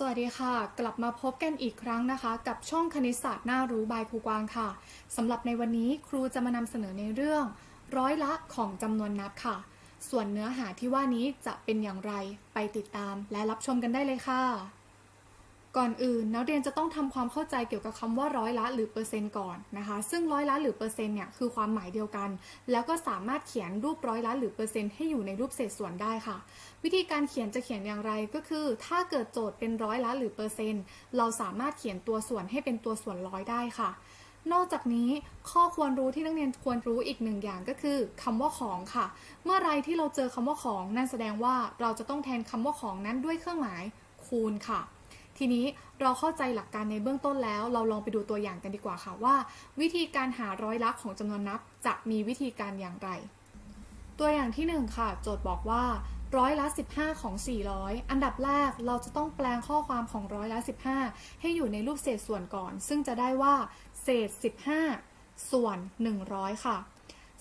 สวัสดีค่ะ กลับมาพบกันอีกครั้งนะคะ กับช่องคณิตศาสตร์น่ารู้บายครูกวางค่ะสำหรับในวันนี้ครูจะมานำเสนอในเรื่อง ร้อยละของจำนวนนับค่ะ ส่วนเนื้อหาที่ว่านี้จะเป็นอย่างไรไปติดตามและรับชมกันได้เลยค่ะ ก่อนอื่นนักเรียนจะต้องทำความเข้าใจเกี่ยวกับคำว่าร้อยละหรือเปอร์เซ็นต์ก่อนนะคะ ซึ่งร้อยละหรือเปอร์เซ็นต์เนี่ยคือความหมายเดียวกัน แล้วก็สามารถเขียนรูปร้อยละหรือเปอร์เซ็นต์ให้อยู่ในรูปเศษส่วนได้ค่ะ วิธีการเขียนจะเขียนอย่างไรก็คือ ถ้าเกิดโจทย์เป็นร้อยละหรือเปอร์เซ็นต์เราสามารถเขียนตัวส่วนให้เป็นตัวส่วนร้อยได้ค่ะ นอกจากนี้ข้อควรรู้ที่นักเรียนควรรู้อีกหนึ่งอย่างก็คือคำว่าของค่ะ เมื่อไรที่เราเจอคำว่าของนั่นแสดงว่าเราจะต้องแทนคำว่าของนั้นด้วยเครื่องหมายคูณค่ะ ทีนี้เราเข้าใจหลักการในเบื้องต้นแล้ว เราลองไปดูตัวอย่างกันดีกว่าค่ะว่า วิธีการหาร้อยละของจำนวนนับจะมีวิธีการอย่างไร ตัวอย่างที่ 1 ค่ะ โจทย์บอกว่าร้อยละ 15 ของ 400 อันดับแรกเราจะต้องแปลงข้อความของร้อยละ 15 ให้อยู่ในรูปเศษส่วนก่อน ซึ่งจะได้ว่า เศษ 15 ส่วน 100 ค่ะ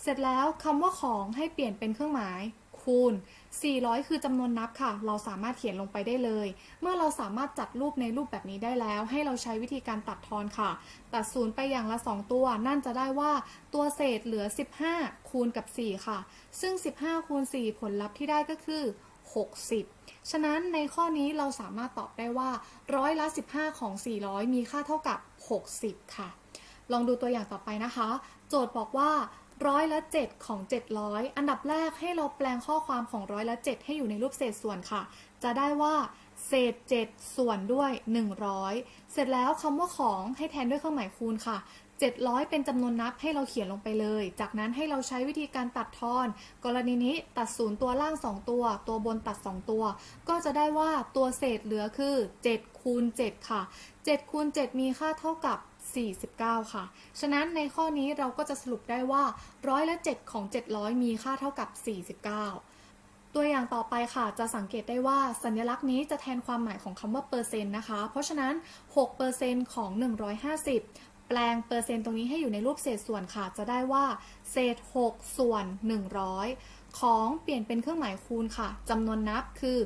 เสร็จแล้วคำว่าของให้เปลี่ยนเป็นเครื่องหมาย คูณ 400 คือจำนวนนับค่ะ เราสามารถเขียนลงไปได้เลย เมื่อเราสามารถจัดรูปในรูปแบบนี้ได้แล้ว ให้เราใช้วิธีการตัดทอนค่ะ ตัดศูนย์ไปอย่างละ 2 ตัว นั่นจะได้ว่าตัวเศษเหลือ 15 คูณกับ 4 ค่ะ ซึ่ง 15 คูณ 4 ผลลัพธ์ที่ได้ก็คือ 60 ฉะนั้นในข้อนี้เราสามารถตอบได้ว่าร้อยละ 15 ของ 400 มีค่าเท่ากับ 60 ค่ะ ลองดูตัวอย่างต่อไปนะคะ โจทย์บอกว่า ร้อยละ7ของ 700 อันดับแรกให้เราแปลงข้อความของร้อยละ7ให้อยู่ในรูปเศษส่วนค่ะ จะได้ว่าเศษ 7 ส่วนด้วย 100 เสร็จแล้วคำว่าของให้แทนด้วยเครื่องหมายคูณค่ะ 700 เป็นจำนวนนับให้เราเขียนลงไปเลย จากนั้นให้เราใช้วิธีการตัดทอน กรณีนี้ตัดศูนย์ตัวล่าง 2 ตัว ตัวบนตัด 2 ตัว ก็จะได้ว่าตัวเศษเหลือคือ7คูณ7ค่ะ7คูณ7มีค่าเท่ากับ 49 ค่ะ ฉะนั้นในข้อนี้เราก็จะสรุปได้ว่าร้อยละ 7 ของ 700 มีค่าเท่ากับ 49 ตัวอย่างต่อไปค่ะ จะสังเกตได้ว่าสัญลักษณ์นี้จะแทนความหมายของคำว่าเปอร์เซ็นต์นะคะ เพราะฉะนั้น 6%ของ 150 แปลงเปอร์เซ็นต์ตรงนี้ให้อยู่ในรูปเศษส่วนค่ะ จะได้ว่า เศษ 6 ส่วน 100 ของเปลี่ยนเป็นเครื่องหมายคูณค่ะจำนวนนับคือ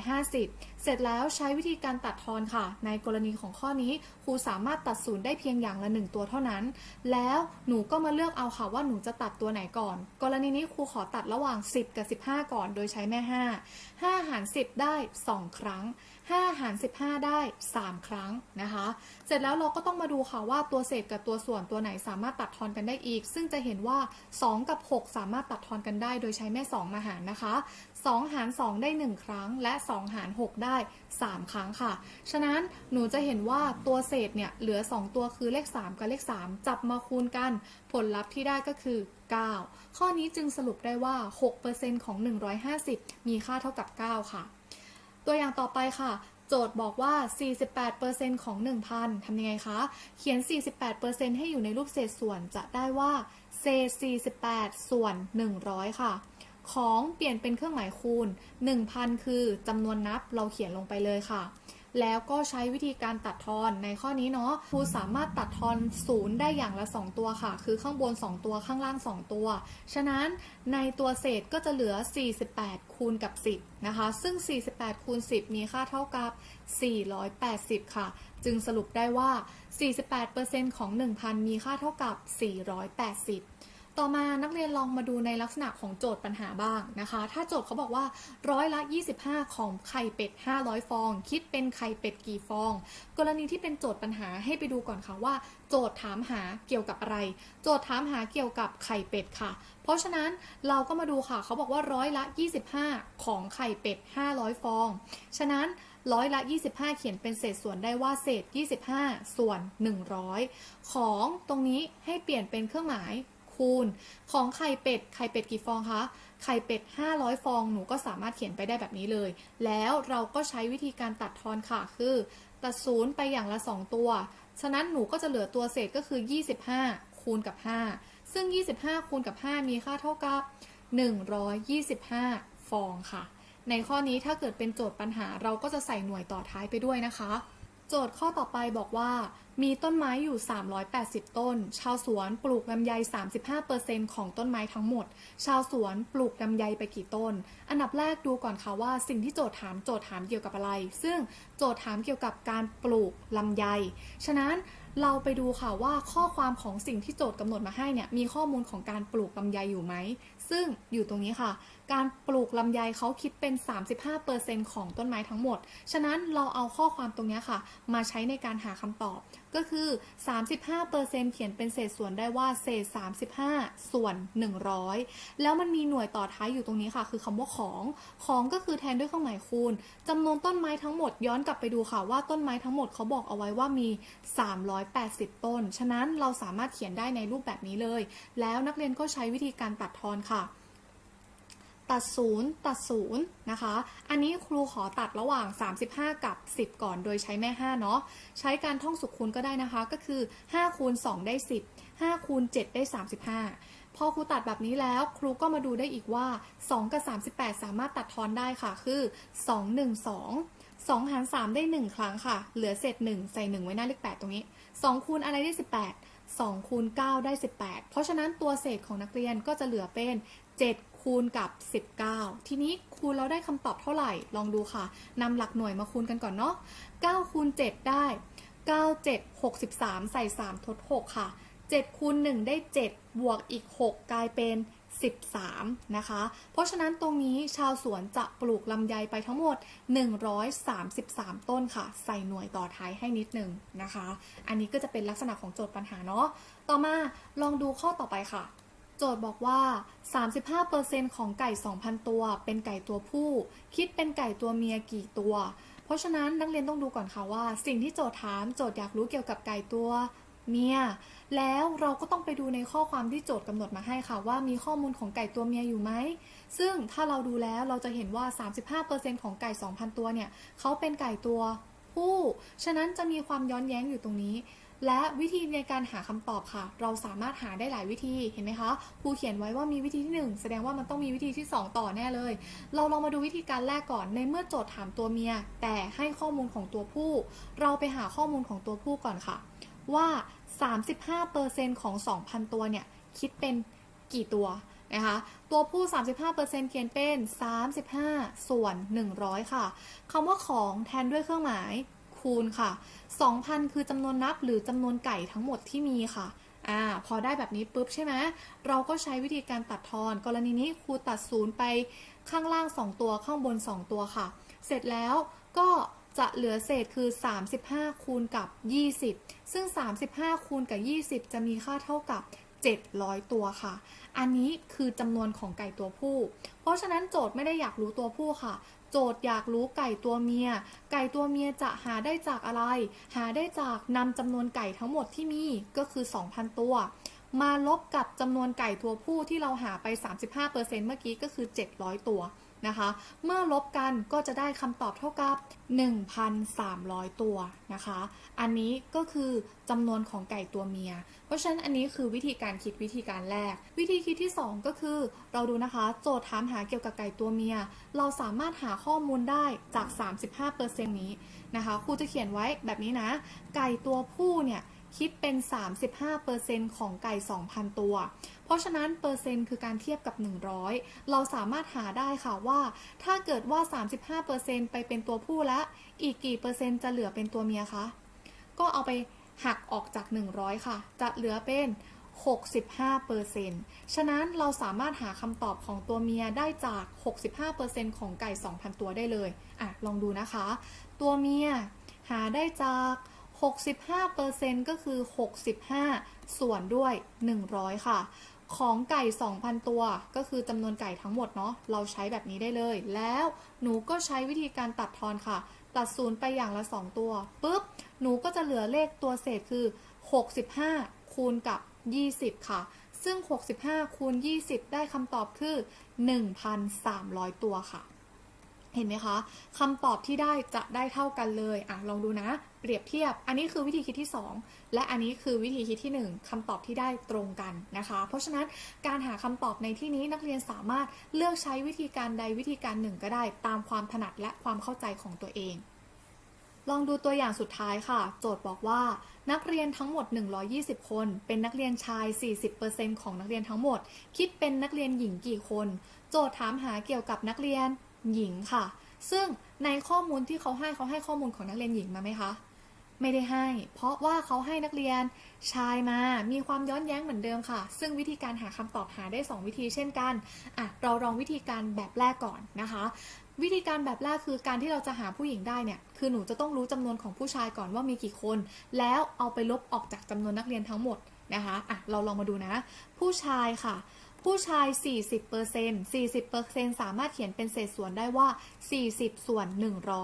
150 เสร็จแล้วใช้วิธีการตัดทอนค่ะ ในกรณีของข้อนี้ครูสามารถตัดศูนย์ได้เพียงอย่างละ 1 ตัวเท่านั้น แล้วหนูก็มาเลือกเอาค่ะว่าหนูจะตัดตัวไหนก่อน กรณีนี้ครูขอตัดระหว่าง 10 กับ 15 ก่อน โดยใช้แม่ 5 5หาร 10 ได้ 2 ครั้ง 5 หาร 15 ได้ 3 ครั้งนะคะ เสร็จแล้วเราก็ต้องมาดูค่ะว่าตัวเศษกับตัวส่วนตัวไหนสามารถตัดทอนกันได้อีก ซึ่งจะเห็นว่า 2 กับ 6 สามารถตัดทอนกันได้โดยใช้แม่ 2 มาหารนะคะ 2 หาร 2 ได้ 1 ครั้ง และ 2 หาร 6 ได้ 3 ครั้งค่ะ ฉะนั้นหนูจะเห็นว่าตัวเศษเนี่ยเหลือ 2 ตัวคือเลข 3 กับเลข 3 จับมาคูณกัน ผลลัพธ์ที่ได้ก็คือ 9 ข้อนี้จึงสรุปได้ว่า 6%ของ 150 มีค่าเท่ากับ 9 ค่ะ ตัวอย่างต่อไปค่ะ โจทย์บอกว่า 48%ของ 1,000 ทำยังไงคะ เขียน 48%ให้อยู่ในรูปเศษส่วนจะได้ว่า เศษ 48 ส่วน 100 ค่ะ ของเปลี่ยนเป็นเครื่องหมายคูณ 1,000 คือจำนวนนับเราเขียนลงไปเลยค่ะ แล้วก็ใช้วิธีการตัดทอนในข้อนี้เนาะครูสามารถตัดทอนศูนย์ได้อย่างละ 2 ตัวค่ะ คือข้างบน 2 ตัวข้างล่าง 2 ตัว ฉะนั้นในตัวเศษก็จะเหลือ 48 คูณกับ 10 นะคะ ซึ่ง 48 คูณ 10 มีค่าเท่ากับ 480 ค่ะ จึงสรุปได้ว่า 48%ของ 1,000 มีค่าเท่ากับ 480 ต่อมานักเรียนลองมาดูในลักษณะของโจทย์ปัญหาบ้างนะคะ ถ้าโจทย์เขาบอกว่าร้อยละ 25 ของไข่เป็ด 500 ฟอง คิดเป็นไข่เป็ดกี่ฟอง กรณีที่เป็นโจทย์ปัญหาให้ไปดูก่อนค่ะว่า โจทย์ถามหาเกี่ยวกับอะไร โจทย์ถามหาเกี่ยวกับไข่เป็ดค่ะ เพราะฉะนั้นเราก็มาดูค่ะ เขาบอกว่าร้อยละ 25 ของไข่เป็ด 500 ฟอง ฉะนั้นร้อยละ 25 เขียนเป็นเศษส่วนได้ว่าเศษ 25 ส่วน 100 ของตรงนี้ให้เปลี่ยนเป็นเครื่องหมาย คูณ ของไข่เป็ด ไข่เป็ดกี่ฟองคะ ไข่เป็ด 500 ฟอง หนูก็สามารถเขียนไปได้แบบนี้เลย แล้วเราก็ใช้วิธีการตัดทอนค่ะ คือ ตัดศูนย์ไปอย่างละ 2 ตัว ฉะนั้นหนูก็จะเหลือตัวเศษก็คือ 25 คูณกับ 5 ซึ่ง 25 คูณกับ 5 มีค่าเท่ากับ 125 ฟองค่ะ ในข้อนี้ถ้าเกิดเป็นโจทย์ปัญหาเราก็จะใส่หน่วยต่อท้ายไปด้วยนะคะ โจทย์ข้อต่อไปบอกว่า มีต้นไม้อยู่ 380 ต้น ชาวสวนปลูกลำไย 35%ของต้นไม้ทั้งหมด ชาวสวนปลูกลำไยไปกี่ต้น อันดับแรกดูก่อนค่ะว่าสิ่งที่โจทย์ถามโจทย์ถามเกี่ยวกับอะไร ซึ่งโจทย์ถามเกี่ยวกับการปลูกลำไย ฉะนั้นเราไปดูค่ะว่าข้อความของสิ่งที่โจทย์กำหนดมาให้เนี่ยมีข้อมูลของการปลูกลำไยอยู่ไหม ซึ่งอยู่ตรงนี้ค่ะ การปลูกลำไยเขาคิดเป็น 35%ของต้นไม้ทั้งหมด ฉะนั้นเราเอาข้อความตรงนี้ค่ะ มาใช้ในการหาคำตอบ ก็คือ 35%เขียนเป็นเศษส่วนได้ว่าเศษ 35 ส่วน 100 แล้วมันมีหน่วยต่อท้ายอยู่ตรงนี้ค่ะ คือคำว่าของ ของก็คือแทนด้วยเครื่องหมายคูณจำนวนต้นไม้ทั้งหมดย้อนกลับไปดูค่ะว่าต้นไม้ทั้งหมดเขาบอกเอาไว้ว่ามี 380 ต้น ฉะนั้นเราสามารถเขียนได้ในรูปแบบนี้เลย แล้วนักเรียนก็ใช้วิธีการตัดทอนค่ะ ตัดศูนย์ตัดศูนย์นะคะ อันนี้ครูขอตัดระหว่าง 35 กับ 10 ก่อนโดยใช้แม่ 5 เนาะ ใช้การท่องสุขคูณก็ได้นะคะ ก็คือ 5 คูณ 2 ได้ 10 5 คูณ 7 ได้ 35 พอครูตัดแบบนี้แล้วครูก็มาดูได้อีกว่า 2 กับ 38 สามารถตัดทอนได้ค่ะ คือ 2 1 2 2 หาร 3 ได้ 1 ครั้งค่ะ เหลือเศษ 1 ใส่ 1 ไว้หน้าเลข 8 ตรงนี้ 2 คูณอะไรได้ 18 2 คูณ 9 ได้ 18 เพราะฉะนั้นตัวเศษของนักเรียนก็จะเหลือเป็น 7 คูณกับ 19 ทีนี้คูณเราได้คำตอบเท่าไหร่ ลองดูค่ะนำหลักหน่วยมาคูณกันก่อนเนาะ9คูณ7 ได้ 9 7 63 ใส่ 3 ทด 6 ค่ะ 7คูณ1ได้ 7 บวกอีก 6 กลายเป็น 13 นะคะ เพราะฉะนั้นตรงนี้ชาวสวนจะปลูกลำไยไปทั้งหมด 133 ต้นค่ะ ใส่หน่วยต่อท้ายให้นิดหนึ่งนะคะ อันนี้ก็จะเป็นลักษณะของโจทย์ปัญหาเนาะ ต่อมาลองดูข้อต่อไปค่ะ โจทย์บอกว่า 35%ของไก่ 2,000 ตัว เป็นไก่ตัวผู้ คิดเป็นไก่ตัวเมียกี่ตัว เพราะฉะนั้นนักเรียนต้องดูก่อนค่ะว่า สิ่งที่โจทย์ถามโจทย์อยากรู้เกี่ยวกับไก่ตัวเมีย แล้วเราก็ต้องไปดูในข้อความที่โจทย์กำหนดมาให้ค่ะ ว่ามีข้อมูลของไก่ตัวเมียอยู่ไหม ซึ่งถ้าเราดูแล้วเราจะเห็นว่า 35%ของไก่ 2,000 ตัวเนี่ยเขาเป็นไก่ตัวผู้ ฉะนั้นจะมีความย้อนแย้งอยู่ตรงนี้ และวิธีในการหาคำตอบค่ะ เราสามารถหาได้หลายวิธีเห็นไหมคะครูเขียนไว้ว่ามีวิธีที่ 1 แสดงว่ามันต้องมีวิธีที่ 2 ต่อแน่เลย เราลองมาดูวิธีการแรกก่อนในเมื่อโจทย์ถามตัวเมีย แต่ให้ข้อมูลของตัวผู้ เราไปหาข้อมูลของตัวผู้ก่อนค่ะ ว่า 35%ของ 2,000 ตัวเนี่ยคิดเป็นกี่ตัวนะคะตัวผู้ 35%เขียนเป็น 35 ส่วน 100 ค่ะคำว่าของแทนด้วยเครื่องหมาย คูณค่ะ 2,000 คือจำนวนนับหรือจำนวนไก่ทั้งหมดที่มีค่ะอ่าพอได้แบบนี้ปุ๊บใช่ไหมเราก็ใช้วิธีการตัดทอน กรณีนี้ครูตัดศูนย์ไปข้างล่าง 2 ตัวข้างบน 2 ตัวค่ะ เสร็จแล้วก็จะเหลือเศษคือ 35 คูณกับ 20 ซึ่ง 35 คูณกับ 20 จะมีค่าเท่ากับ 700 ตัวค่ะ อันนี้คือจำนวนของไก่ตัวผู้ เพราะฉะนั้นโจทย์ไม่ได้อยากรู้ตัวผู้ค่ะ โจทย์อยากรู้ไก่ตัวเมีย ไก่ตัวเมียจะหาได้จากอะไร หาได้จากนำจำนวนไก่ทั้งหมดที่มีก็คือ 2,000 ตัว มาลบกับจำนวนไก่ตัวผู้ที่เราหาไป 35%เมื่อกี้ก็คือ 700 ตัว นะคะ เมื่อลบกันก็จะได้คำตอบเท่ากับ 1,300 ตัวนะคะ อันนี้ก็คือจำนวนของไก่ตัวเมีย เพราะฉะนั้นอันนี้คือวิธีการคิดวิธีการแรก วิธีคิดที่ 2 ก็คือ เราดูนะคะ โจทย์ถามหาเกี่ยวกับไก่ตัวเมีย เราสามารถหาข้อมูลได้จาก 35%นี้นะคะครูจะเขียนไว้แบบนี้นะ ไก่ตัวผู้เนี่ยคิดเป็น 35%ของไก่ 2,000 ตัว เพราะฉะนั้นเปอร์เซ็นต์คือการเทียบกับ 100 เราสามารถหาได้ค่ะว่า ถ้าเกิดว่า 35%ไปเป็นตัวผู้และ อีกกี่เปอร์เซ็นต์จะเหลือเป็นตัวเมียคะก็เอาไปหักออกจาก 100 ค่ะ จะเหลือเป็น 65%ฉะนั้นเราสามารถหาคำตอบของตัวเมียได้จาก 65%ของไก่ 2,000 ตัวได้เลยอะลองดูนะคะ ตัวเมียหาได้จาก 65%ก็คือ 65 ส่วนด้วย 100 ค่ะ ของไก่ 2,000 ตัว ก็คือจำนวนไก่ทั้งหมดเนาะเราใช้แบบนี้ได้เลย แล้วหนูก็ใช้วิธีการตัดทอนค่ะ ตัดศูนย์ไปอย่างละ 2 ตัวปุ๊บหนูก็จะเหลือเลขตัวเศษคือ 65 คูณกับ 20 ค่ะ ซึ่ง 65 คูณ 20 ได้คำตอบคือ 1,300 ตัวค่ะ เห็นไหมคะคำตอบที่ได้จะได้เท่ากันเลยอะลองดูนะ เปรียบเทียบ อันนี้คือวิธีคิดที่ 2 และอันนี้คือวิธีคิดที่ 1คำตอบที่ได้ตรงกันนะคะ เพราะฉะนั้นการหาคำตอบในที่นี้นักเรียนสามารถเลือกใช้วิธีการใดวิธีการหนึ่งก็ได้ ตามความถนัดและความเข้าใจของตัวเอง ลองดูตัวอย่างสุดท้ายค่ะ โจทย์บอกว่า นักเรียนทั้งหมด 120 คน เป็นนักเรียนชาย 40%ของนักเรียนทั้งหมด คิดเป็นนักเรียนหญิงกี่คน โจทย์ถามหาเกี่ยวกับนักเรียนหญิงค่ะ ซึ่งในข้อมูลที่เขาให้เขาให้ข้อมูลของนักเรียนหญิงมาไหมคะ ไม่ได้ให้ เพราะว่าเขาให้นักเรียนชายมา มีความย้อนแย้งเหมือนเดิมค่ะ ซึ่งวิธีการหาคำตอบหาได้ 2 วิธีเช่นกันอะเราลองวิธีการแบบแรกก่อนนะคะ วิธีการแบบแรกคือการที่เราจะหาผู้หญิงได้เนี่ยคือหนูจะต้องรู้จำนวนของผู้ชายก่อนว่ามีกี่คน แล้วเอาไปลบออกจากจำนวนนักเรียนทั้งหมดนะคะอะเราลองมาดูนะ ผู้ชายค่ะผู้ชาย 40% 40%สามารถเขียนเป็นเศษส่วนได้ว่า 40 ส่วน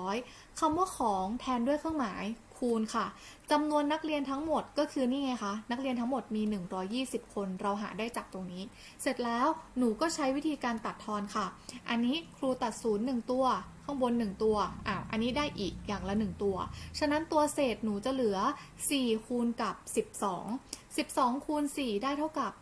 100 คำว่าของแทนด้วยเครื่องหมาย คูณค่ะจำนวนนักเรียนทั้งหมดก็คือนี่ไงคะ นักเรียนทั้งหมดมี 120 คน เราหาได้จากตรงนี้ เสร็จแล้วหนูก็ใช้วิธีการตัดทอนค่ะ อันนี้ครูตัดศูนย์หนึ่งตัว ข้างบน 1 ตัวอ้าวอันนี้ได้อีกอย่างละ 1 ตัว ฉะนั้นตัวเศษหนูจะเหลือ 4 คูณกับ 12 12 คูณ 4 ได้เท่ากับ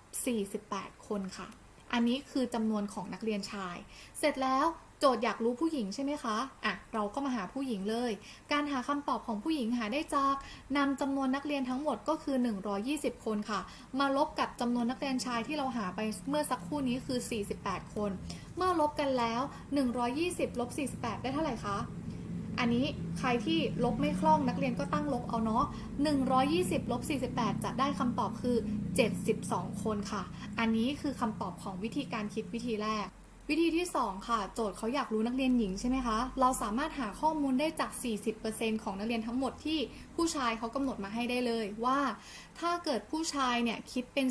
48 คนค่ะ อันนี้คือจำนวนของนักเรียนชาย เสร็จแล้ว จทย์อยากรู้ผู้หญิงใช่ไหมคะอะเราก็มาหาผู้หญิงเลย การหาคำตอบของผู้หญิงหาได้จากนำจำนวนนักเรียนทั้งหมดก็คือ 120 คนค่ะ มาลบกับจำนวนนักเรียนชายที่เราหาไปเมื่อสักครู่นี้คือ 48 คน เมื่อลบกันแล้ว 120ลบ48 ได้เท่าไหร่คะอันนี้ใครที่ลบไม่คล่องนักเรียนก็ตั้งลบเอาเนาะ 120ลบ48 จะได้คำตอบคือ 72 คนค่ะ อันนี้คือคำตอบของวิธีการคิดวิธีแรก วิธีที่ 2 ค่ะ โจทย์เขาอยากรู้นักเรียนหญิงใช่ไหมคะ เราสามารถหาข้อมูลได้จาก 40%ของนักเรียนทั้งหมดที่ผู้ชายเขากำหนดมาให้ได้เลยว่า ถ้าเกิดผู้ชายเนี่ยคิดเป็น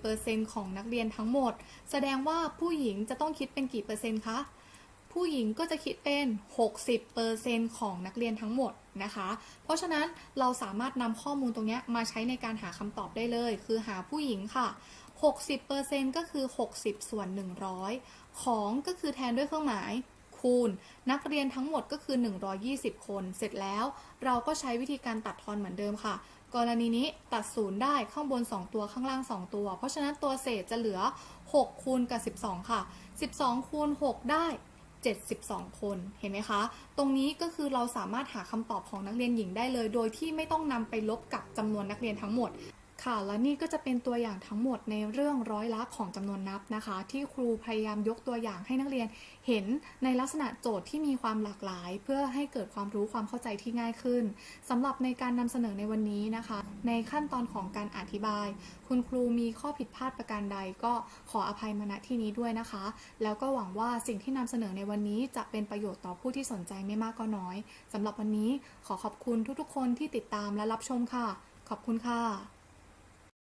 40%ของนักเรียนทั้งหมด แสดงว่าผู้หญิงจะต้องคิดเป็นกี่เปอร์เซ็นต์คะผู้หญิงก็จะคิดเป็น 60%ของนักเรียนทั้งหมดนะคะ เพราะฉะนั้นเราสามารถนำข้อมูลตรงนี้มาใช้ในการหาคำตอบได้เลย คือหาผู้หญิงค่ะ 60%ก็คือ 60 ส่วน 100 ของก็คือแทนด้วยเครื่องหมายคูณ นักเรียนทั้งหมดก็คือ 120 คน เสร็จแล้วเราก็ใช้วิธีการตัดทอนเหมือนเดิมค่ะ กรณีนี้ตัดศูนย์ได้ข้างบน 2 ตัวข้างล่าง 2 ตัว เพราะฉะนั้นตัวเศษจะเหลือ 6 คูณกับ 12 ค่ะ 12 คูณ 6 ได้ 72 คน เห็นไหมคะ ตรงนี้ก็คือเราสามารถหาคำตอบของนักเรียนหญิงได้เลย โดยที่ไม่ต้องนำไปลบกับจำนวนนักเรียนทั้งหมด ค่ะ และนี่ก็จะเป็นตัวอย่างทั้งหมดในเรื่องร้อยละของจำนวนนับนะคะ ที่ครูพยายามยกตัวอย่างให้นักเรียนเห็นในลักษณะโจทย์ที่มีความหลากหลาย เพื่อให้เกิดความรู้ความเข้าใจที่ง่ายขึ้นสำหรับในการนำเสนอในวันนี้นะคะ ในขั้นตอนของการอธิบาย คุณครูมีข้อผิดพลาดประการใดก็ขออภัยมาณที่นี้ด้วยนะคะ แล้วก็หวังว่าสิ่งที่นำเสนอในวันนี้จะเป็นประโยชน์ต่อผู้ที่สนใจไม่มากก็น้อยสำหรับวันนี้ขอขอบคุณทุกๆ คนที่ติดตามและรับชมค่ะ ขอบคุณค่ะ